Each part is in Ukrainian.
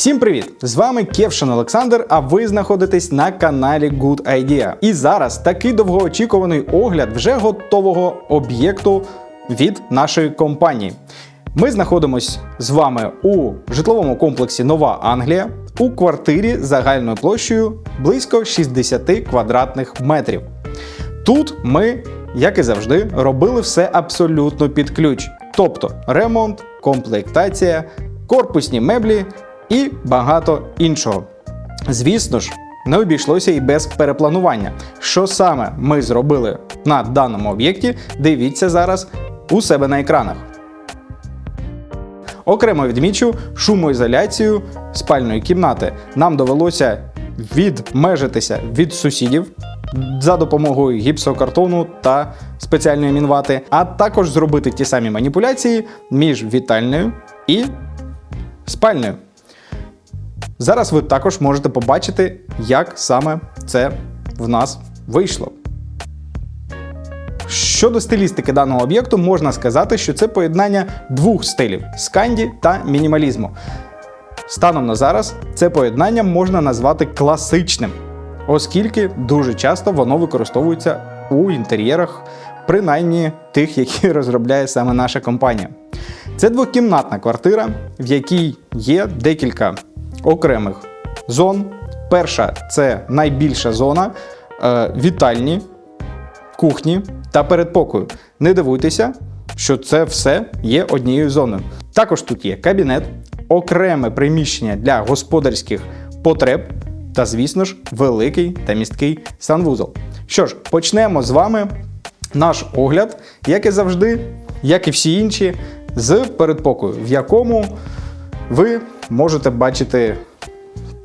Всім привіт! З вами Кевшин Олександр, а ви знаходитесь на каналі Good Idea. І зараз такий довгоочікуваний огляд вже готового об'єкту від нашої компанії. Ми знаходимось з вами у житловому комплексі Нова Англія у квартирі загальною площею близько 60 квадратних метрів. Тут ми, як і завжди, робили все абсолютно під ключ. Тобто ремонт, комплектація, корпусні меблі і багато іншого. Звісно ж, не обійшлося і без перепланування. Що саме ми зробили на даному об'єкті, дивіться зараз у себе на екранах. Окремо відмічу шумоізоляцію спальної кімнати. Нам довелося відмежитися від сусідів за допомогою гіпсокартону та спеціальної мінвати, а також зробити ті самі маніпуляції між вітальною і спальною. Зараз ви також можете побачити, як саме це в нас вийшло. Щодо стилістики даного об'єкту, можна сказати, що це поєднання двох стилів сканді та мінімалізму. Станом на зараз це поєднання можна назвати класичним, оскільки дуже часто воно використовується у інтер'єрах, принаймні тих, які розробляє саме наша компанія. Це двокімнатна квартира, в якій є декілька окремих зон. Перша це найбільша зона е, вітальні, кухні та передпокою. Не дивуйтеся, що це все є однією зоною. Також тут є кабінет, окреме приміщення для господарських потреб та, звісно ж, великий та місткий санвузол. Що ж, почнемо з вами наш огляд, як і завжди, як і всі інші, з передпокою, в якому ви можете бачити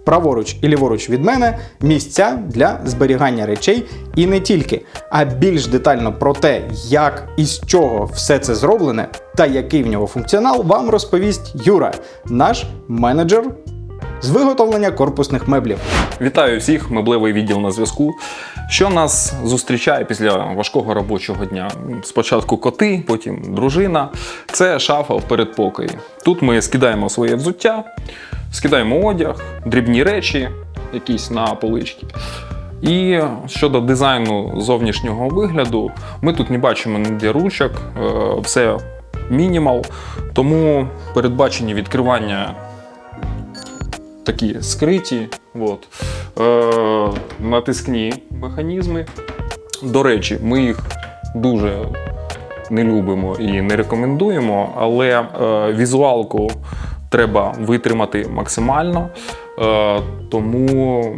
праворуч і ліворуч від мене місця для зберігання речей. І не тільки, а більш детально про те, як і з чого все це зроблене та який в нього функціонал, вам розповість Юра, наш менеджер з виготовлення корпусних меблів. Вітаю всіх, меблевий відділ на зв'язку. Що нас зустрічає після важкого робочого дня? Спочатку коти, потім дружина. Це шафа в передпокої. Тут ми скидаємо своє взуття, скидаємо одяг, дрібні речі, якісь на полички. І щодо дизайну зовнішнього вигляду, ми тут не бачимо ніде ручок, е, все мінімал, тому передбачені відкривання такі скриті, от, е, натискні механізми. До речі, ми їх дуже не любимо і не рекомендуємо, але е, візуалку треба витримати максимально. Е, тому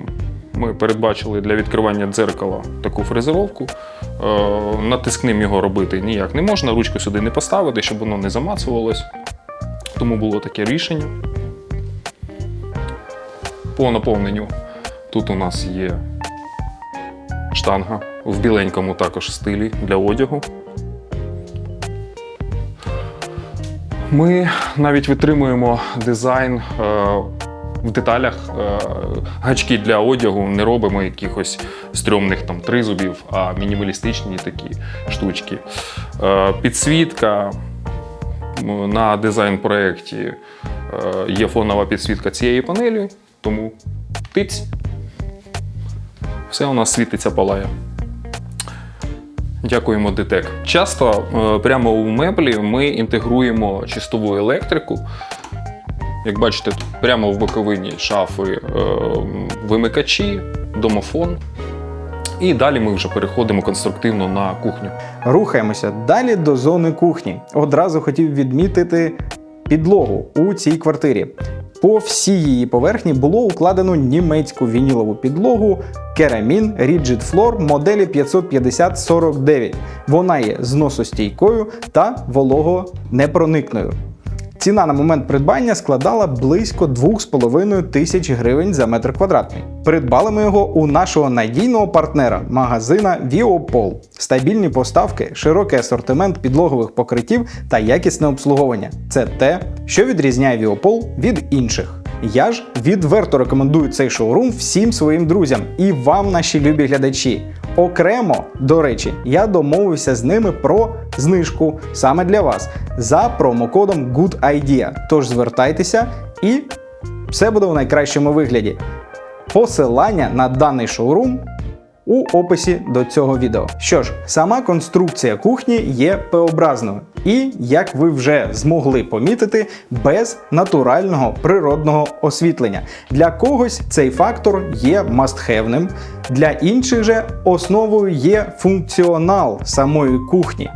ми передбачили для відкривання дзеркала таку фрезеровку. Е, натискним його робити ніяк не можна, ручку сюди не поставити, щоб воно не замацувалось. Тому було таке рішення по наповненню. Тут у нас є штанга в біленькому також стилі для одягу. Ми навіть витримуємо дизайн е, в деталях. Е, гачки для одягу не робимо якихось стрьомних там тризубів, а мінімалістичні такі штучки. Е, підсвітка на дизайн-проєкті е, є фонова підсвітка цієї панелі, тому тиць. Все у нас світиться палає. Дякуємо ДТЕК. Часто е, прямо у меблі ми інтегруємо чистову електрику. Як бачите, тут прямо в боковині шафи е, вимикачі, домофон. І далі ми вже переходимо конструктивно на кухню. Рухаємося далі до зони кухні. Одразу хотів відмітити підлогу у цій квартирі. По всій її поверхні було укладено німецьку вінілову підлогу Керамін Rigid Floor моделі 550-49. Вона є зносостійкою та вологонепроникною. Ціна на момент придбання складала близько 2,5 тисяч гривень за метр квадратний. Придбали ми його у нашого надійного партнера магазина Viopol. Стабільні поставки, широкий асортимент підлогових покриттів та якісне обслуговування це те, що відрізняє Viopol від інших. Я ж відверто рекомендую цей шоурум всім своїм друзям і вам, наші любі глядачі. Окремо, до речі, я домовився з ними про знижку саме для вас за промокодом GoodIdea. Тож звертайтеся і Все буде в найкращому вигляді. Посилання на даний шоурум у описі до цього відео. Що ж, сама конструкція кухні є П-образною. І, як ви вже змогли помітити, без натурального природного освітлення. Для когось цей фактор є мастхевним, для інших же основою є функціонал самої кухні.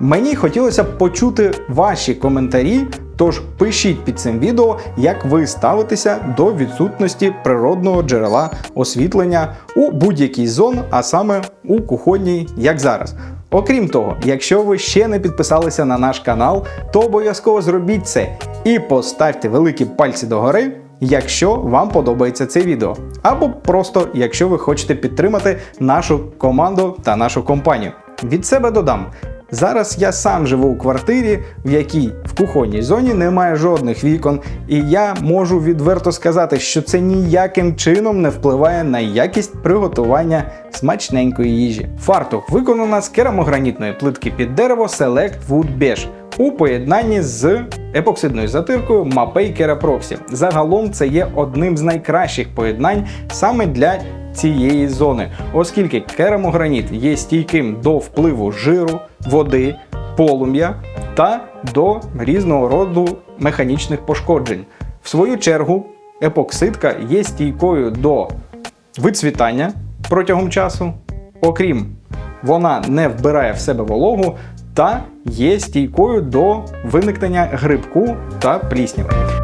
Мені хотілося б почути ваші коментарі, тож пишіть під цим відео, як ви ставитеся до відсутності природного джерела освітлення у будь-якій зон, а саме у кухонній, як зараз. Окрім того, якщо ви ще не підписалися на наш канал, то обов'язково зробіть це і поставте великі пальці догори, якщо вам подобається це відео. Або просто якщо ви хочете підтримати нашу команду та нашу компанію. Від себе додам. Зараз я сам живу у квартирі, в якій в кухонній зоні немає жодних вікон, і я можу відверто сказати, що це ніяким чином не впливає на якість приготування смачненької їжі. Фартух виконана з керамогранітної плитки під дерево Select Wood Beige у поєднанні з епоксидною затиркою Mapei Keraproxy. Загалом це є одним з найкращих поєднань саме для цієї зони, оскільки керамограніт є стійким до впливу жиру, води, полум'я та до різного роду механічних пошкоджень. В свою чергу, епоксидка є стійкою до вицвітання протягом часу, окрім вона не вбирає в себе вологу та є стійкою до виникнення грибку та плісняви.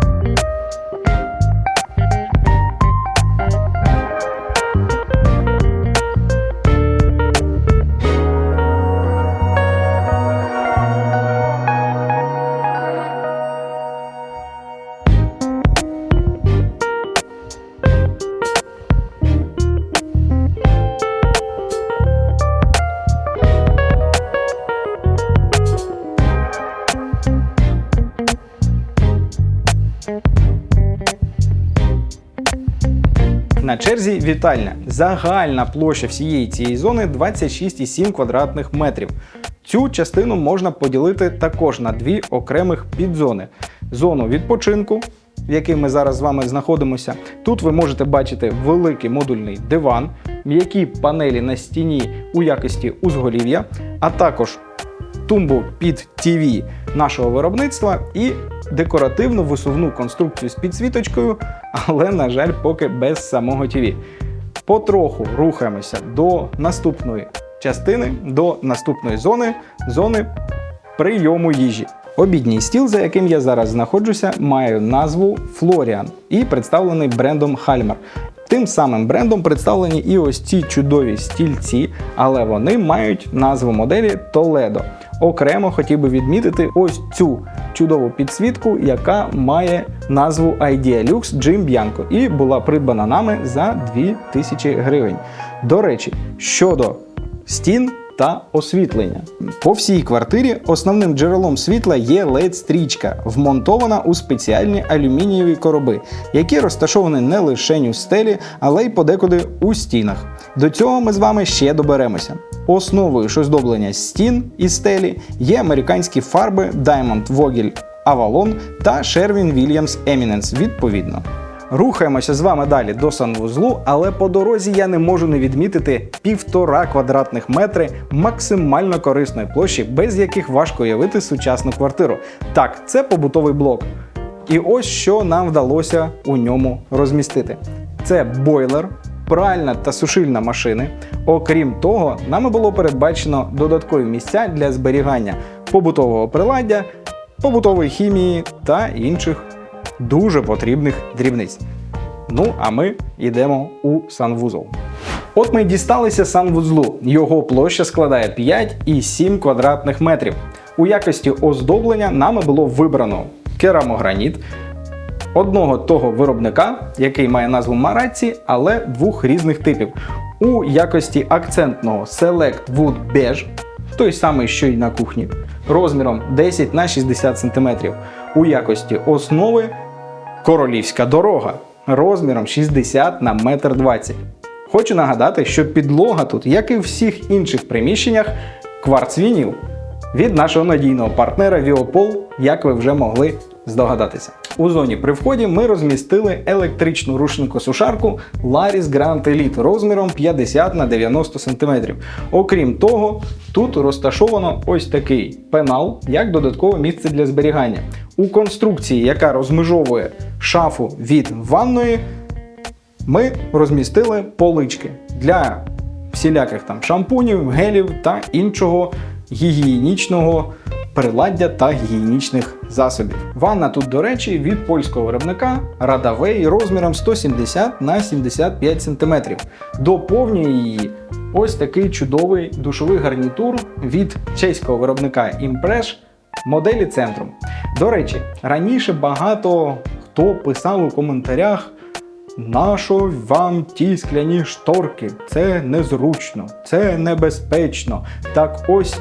Черзі вітальня. Загальна площа всієї цієї зони 26,7 квадратних метрів. Цю частину можна поділити також на дві окремих підзони: зону відпочинку, в якій ми зараз з вами знаходимося. Тут ви можете бачити великий модульний диван, м'які панелі на стіні у якості узголів'я, а також тумбу під ТВ нашого виробництва і декоративну висувну конструкцію з підсвіточкою, але, на жаль, поки без самого ТВ. Потроху рухаємося до наступної частини, до наступної зони, зони прийому їжі. Обідній стіл, за яким я зараз знаходжуся, має назву Florian і представлений брендом Halmer. Тим самим брендом представлені і ось ці чудові стільці, але вони мають назву моделі Toledo. Окремо хотів би відмітити ось цю чудову підсвітку, яка має назву Idealux Jim Bianco і була придбана нами за 2000 гривень. До речі, щодо стін та освітлення. По всій квартирі основним джерелом світла є LED-стрічка, вмонтована у спеціальні алюмінієві короби, які розташовані не лише у стелі, але й подекуди у стінах. До цього ми з вами ще доберемося. Основою ж оздоблення стін і стелі є американські фарби Diamond Vogel Avalon та Sherwin Williams Eminence відповідно. Рухаємося з вами далі до санвузлу, але по дорозі я не можу не відмітити півтора квадратних метри максимально корисної площі, без яких важко уявити сучасну квартиру. Так, це побутовий блок. І ось що нам вдалося у ньому розмістити: це бойлер, пральна та сушильна машини. Окрім того, нами було передбачено додаткові місця для зберігання побутового приладдя, побутової хімії та інших дуже потрібних дрібниць. Ну, а ми йдемо у санвузол. От ми дісталися санвузлу. Його площа складає 5,7 квадратних метрів. У якості оздоблення нами було вибрано керамограніт одного того виробника, який має назву Мараці, але двох різних типів. У якості акцентного Select Wood Beige, той самий, що й на кухні, розміром 10 на 60 см. У якості основи Королівська дорога розміром 60 на 1,20 м. Хочу нагадати, що підлога тут, як і в всіх інших приміщеннях, кварцвініл від нашого надійного партнера Віопол, як ви вже могли здогадатися. У зоні при вході ми розмістили електричну рушникосушарку Laris Grand Elite розміром 50 на 90 см. Окрім того, тут розташовано ось такий пенал як додаткове місце для зберігання. У конструкції, яка розмежовує шафу від ванної, ми розмістили полички для всіляких там шампунів, гелів та іншого гігієнічного приладдя та гігієнічних засобів. Ванна тут, до речі, від польського виробника Radaway розміром 170 на 75 см. Доповнює її ось такий чудовий душовий гарнітур від чеського виробника Impress моделі Centrum. До речі, раніше багато хто писав у коментарях. Нащо вам ті скляні шторки? Це незручно, це небезпечно. Так ось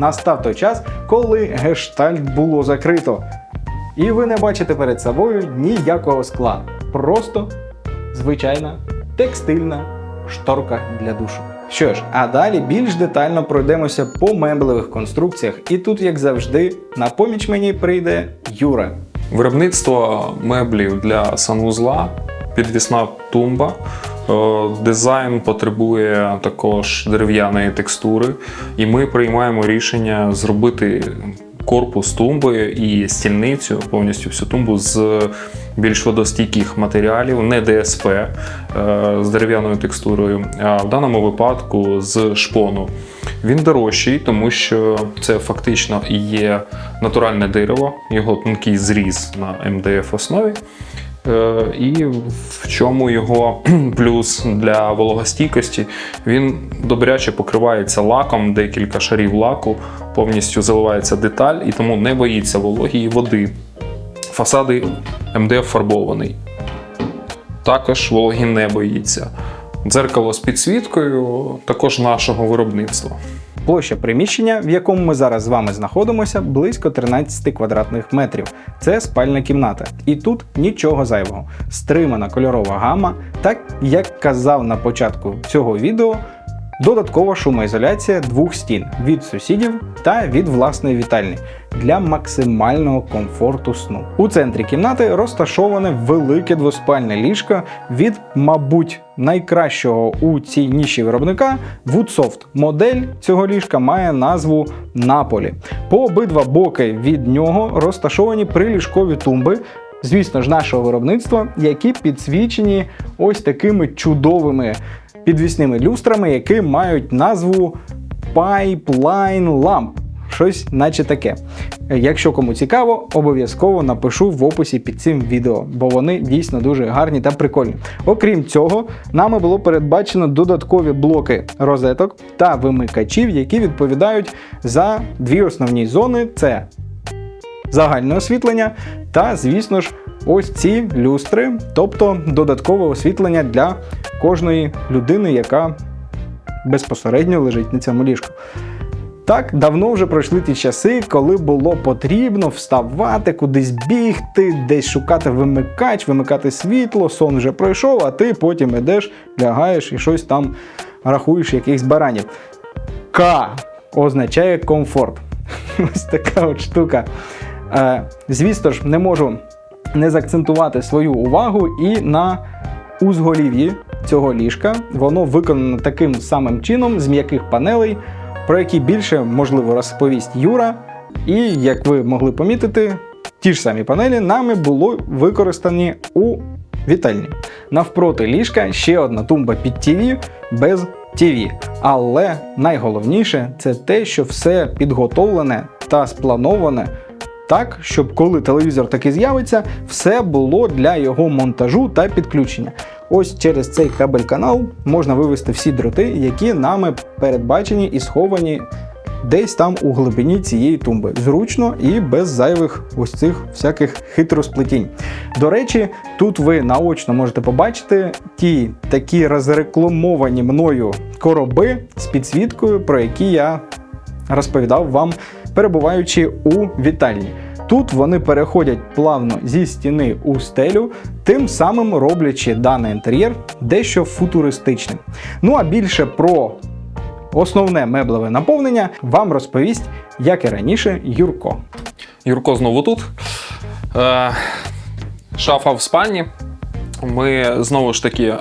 настав той час, коли гештальт було закрито. І ви не бачите перед собою ніякого скла. Просто звичайна текстильна шторка для душу. Що ж, а далі більш детально пройдемося по меблевих конструкціях, і тут, як завжди, на поміч мені прийде Юра. Виробництво меблів для санвузла, підвісна тумба. Е, Дизайн потребує також дерев'яної текстури, і ми приймаємо рішення зробити корпус тумби і стільницю, повністю всю тумбу з більш водостійких матеріалів, не ДСП е, з дерев'яною текстурою, а в даному випадку з шпону. Він дорожчий, тому що це фактично і є натуральне дерево, його тонкий зріз на МДФ основі. Е, І в чому його плюс для вологостійкості, він добряче покривається лаком, декілька шарів лаку, повністю заливається деталь і тому не боїться вологі і води. Фасади МДФ фарбований. Також вологі не боїться. Дзеркало з підсвіткою також нашого виробництва. Площа приміщення, в якому ми зараз з вами знаходимося, близько 13 квадратних метрів. Це спальна кімната. І тут нічого зайвого. Стримана кольорова гама, так як казав на початку цього відео. Додаткова шумоізоляція двох стін від сусідів та від власної вітальні для максимального комфорту сну. У центрі кімнати розташоване велике двоспальне ліжко від, мабуть, найкращого у цій ніші виробника Woodsoft. Модель цього ліжка має назву Наполі. По обидва боки від нього розташовані приліжкові тумби. Звісно ж, нашого виробництва, які підсвічені ось такими чудовими підвісними люстрами, які мають назву Pipeline Lamp. Щось наче таке. Якщо кому цікаво, обов'язково напишу в описі під цим відео, бо вони дійсно дуже гарні та прикольні. Окрім цього, нами було передбачено додаткові блоки розеток та вимикачів, які відповідають за дві основні зони: це загальне освітлення та, звісно ж, ось ці люстри, тобто додаткове освітлення для кожної людини, яка безпосередньо лежить на цьому ліжку. Так, давно вже пройшли ті часи, коли було потрібно вставати, кудись бігти, десь шукати вимикач, вимикати світло, сон вже пройшов, а ти потім ідеш, лягаєш і щось там рахуєш якихось баранів. К означає комфорт. Ось така от штука. Е, звісно ж, не можу не заакцентувати свою увагу і на узголів'ї цього ліжка. Воно виконано таким самим чином з м'яких панелей, про які більше можливо розповість Юра. І як ви могли помітити, ті ж самі панелі нами було використані у вітальні. Навпроти ліжка ще одна тумба під ТВ без ТВ. Але найголовніше це те, що все підготовлене та сплановане так, щоб коли телевізор таки з'явиться, все було для його монтажу та підключення. Ось через цей кабель-канал можна вивести всі дроти, які нами передбачені і сховані десь там у глибині цієї тумби. Зручно і без зайвих ось цих всяких хитросплетінь. До речі, тут ви наочно можете побачити ті такі розрекламовані мною короби з підсвіткою, про які я розповідав вам, перебуваючи у вітальні. Тут вони переходять плавно зі стіни у стелю, тим самим роблячи даний інтер'єр дещо футуристичним. Ну а більше про основне меблеве наповнення вам розповість, як і раніше, Юрко. Юрко знову тут. Е, шафа в спальні. Ми знову ж таки е,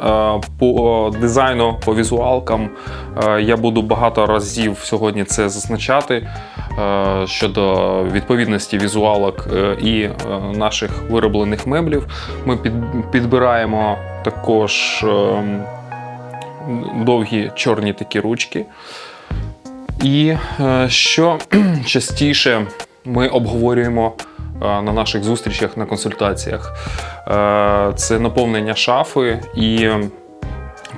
по дизайну, по візуалкам. е, Я буду багато разів сьогодні це зазначати щодо відповідності візуалок е, і е, наших вироблених меблів. Ми підбираємо також е, довгі чорні такі ручки. І е, що частіше ми обговорюємо е, на наших зустрічах, на консультаціях, е, це наповнення шафи. І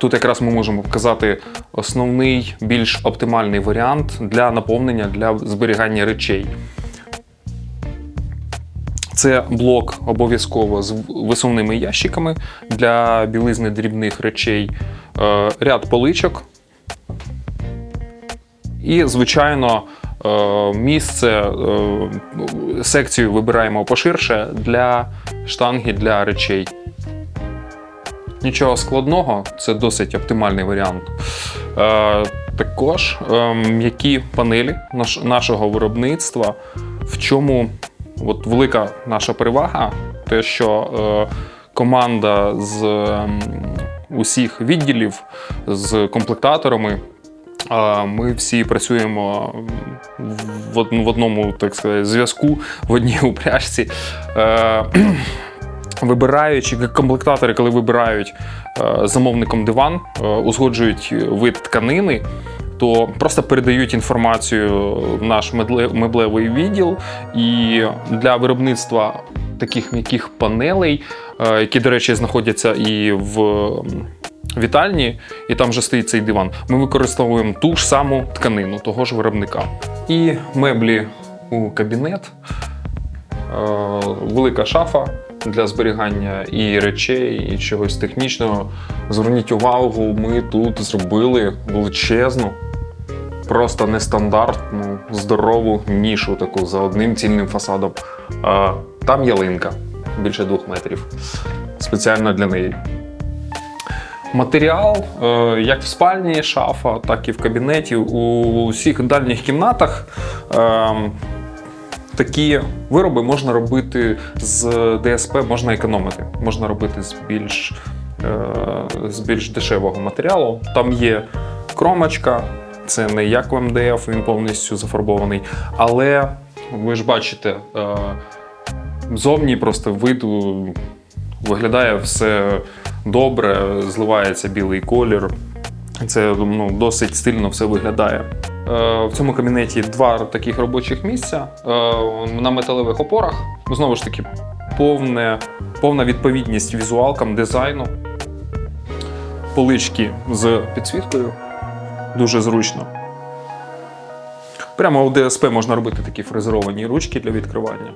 тут якраз ми можемо вказати основний, більш оптимальний варіант для наповнення для зберігання речей. Це блок обов'язково з висувними ящиками для білизни дрібних речей, е, ряд поличок. І, звичайно, е, місце, е, секцію вибираємо поширше для штанги для речей. Нічого складного, це досить оптимальний варіант. Е, Також е, м'які панелі наш- нашого виробництва, в чому от велика наша перевага, те, що е, команда з ем, усіх відділів з комплектаторами. Ми всі працюємо в одному так сказати, зв'язку, в одній упряжці. Вибираючи комплектатори, коли вибирають е, замовником диван, е, узгоджують вид тканини, то просто передають інформацію в наш меблевий відділ. І для виробництва таких м'яких панелей, е, які, до речі, знаходяться і в вітальні, і там вже стоїть цей диван. Ми використовуємо ту ж саму тканину того ж виробника. І меблі у кабінет, велика шафа для зберігання і речей, і чогось технічного. Зверніть увагу, ми тут зробили величезну, просто нестандартну, здорову нішу таку за одним цільним фасадом. Там ялинка більше двох метрів. Спеціально для неї. Матеріал, е, як в спальні шафа, так і в кабінеті. У всіх дальніх кімнатах е, такі вироби можна робити з ДСП, можна економити. Можна робити з більш, е, з більш дешевого матеріалу. Там є кромочка, це не як в МДФ, він повністю зафарбований. Але ви ж бачите, е, зовні просто виду виглядає все добре, зливається білий колір. Це ну, досить стильно все виглядає. Е, в цьому кабінеті два таких робочих місця е, на металевих опорах. Знову ж таки, повне, повна відповідність візуалкам дизайну. Полички з підсвіткою. Дуже зручно. Прямо у ДСП можна робити такі фрезеровані ручки для відкривання.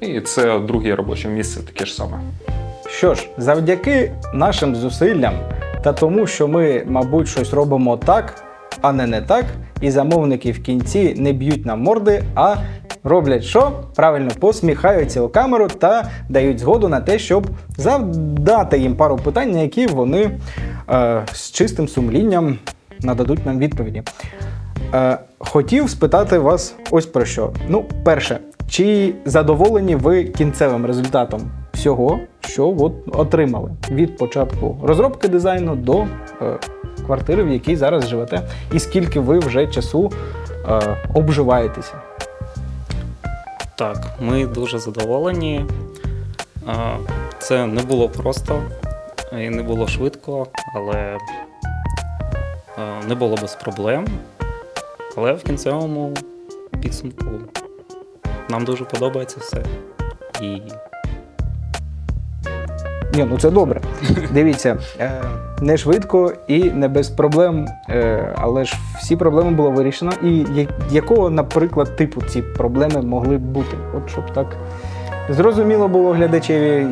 І це друге робоче місце таке ж саме. Що ж, завдяки нашим зусиллям та тому, що ми, мабуть, щось робимо так, а не не так, і замовники в кінці не б'ють нам морди, а роблять що? Правильно посміхаються у камеру та дають згоду на те, щоб завдати їм пару питань, на які вони е, з чистим сумлінням нададуть нам відповіді. Е, хотів спитати вас ось про що. Ну, перше, чи задоволені ви кінцевим результатом всього, що от отримали від початку розробки дизайну до е, квартири, в якій зараз живете, і скільки ви вже часу е, обживаєтеся? Так, ми дуже задоволені. Це не було просто і не було швидко, але не було без проблем. Але в кінцевому підсумку нам дуже подобається все. І Ні, ну це добре. Дивіться, е, не швидко і не без проблем, е, але ж всі проблеми було вирішено. І якого, наприклад, типу ці проблеми могли б бути? От щоб так зрозуміло було глядачеві,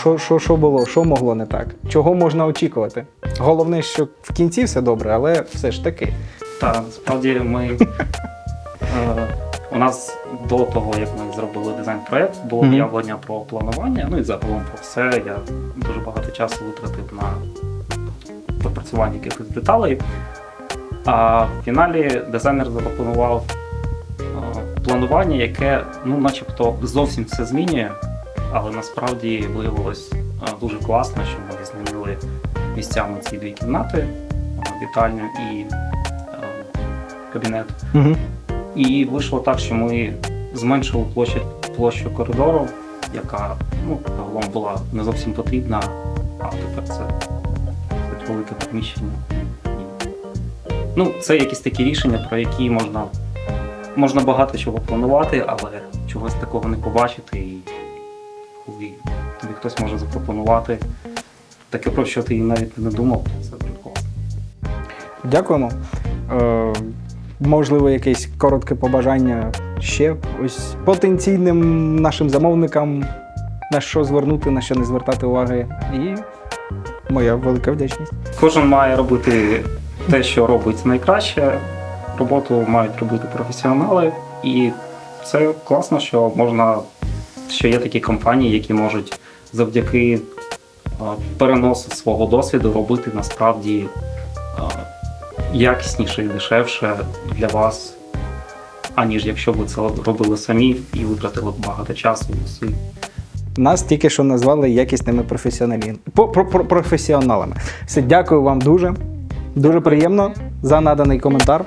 що, що, що було, що могло не так, чого можна очікувати. Головне, що в кінці все добре, але все ж таки. Так, насправді ми. У нас до того, як ми зробили дизайн-проект, було уявлення про планування. Ну і загалом про все. Я дуже багато часу витратив на пропрацювання якихось деталей. А в фіналі дизайнер запропонував планування, яке, ну, начебто, зовсім все змінює, але насправді виявилось дуже класно, що ми змінили місцями ці дві кімнати, вітальню і кабінет. І вийшло так, що ми зменшили площу, площу коридору, яка ну, загалом була не зовсім потрібна, а тепер це велике приміщення. Ну, це якісь такі рішення, про які можна, можна багато чого планувати, але чогось такого не побачити. І коли тобі хтось може запропонувати таке, про що ти навіть не думав, це класно. Дякуємо. Можливо, якесь коротке побажання ще ось потенційним нашим замовникам, на що звернути, на що не звертати уваги. І моя велика вдячність. Кожен має робити те, що робить найкраще. Роботу мають робити професіонали, і це класно, що можна, що є такі компанії, які можуть завдяки переносу свого досвіду робити насправді якісніше і дешевше для вас, аніж якщо ви це робили самі і витратили багато часу. Нас тільки що назвали якісними професіоналі... про- про- професіоналами. Все, дякую вам дуже. Дуже приємно за наданий коментар.